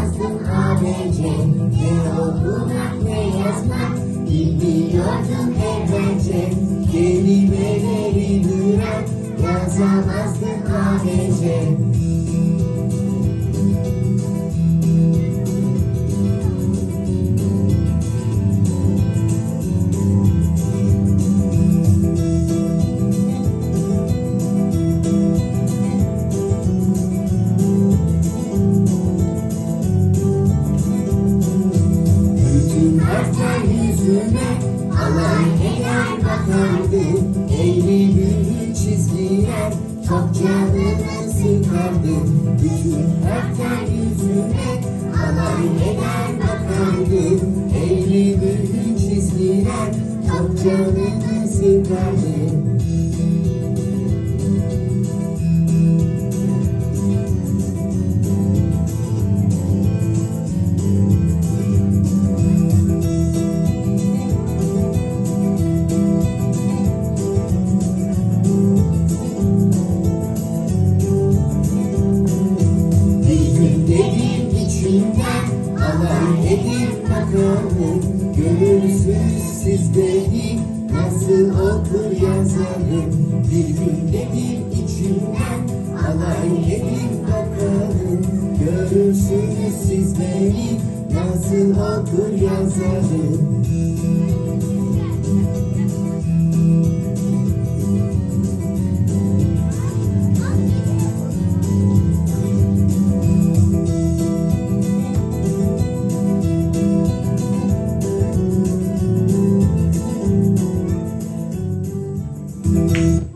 yazamazdım ABC Ne okumak ne yazmak Bilmiyordum evvelce? Kelimeleri bırak Yazamazdım ABC alay eder bakardı Eğri büğrü çizgiler çok sıkardı Bütün harfler yüzüme alay eder bakardı Eğri büğrü çizgiler çok sıkardı alay edip bakalım Görürsünüz siz beni nasıl okur yazarım Bir gün dedim içimden? Alay edip bakalım Görürsünüz siz beni nasıl okur yazarım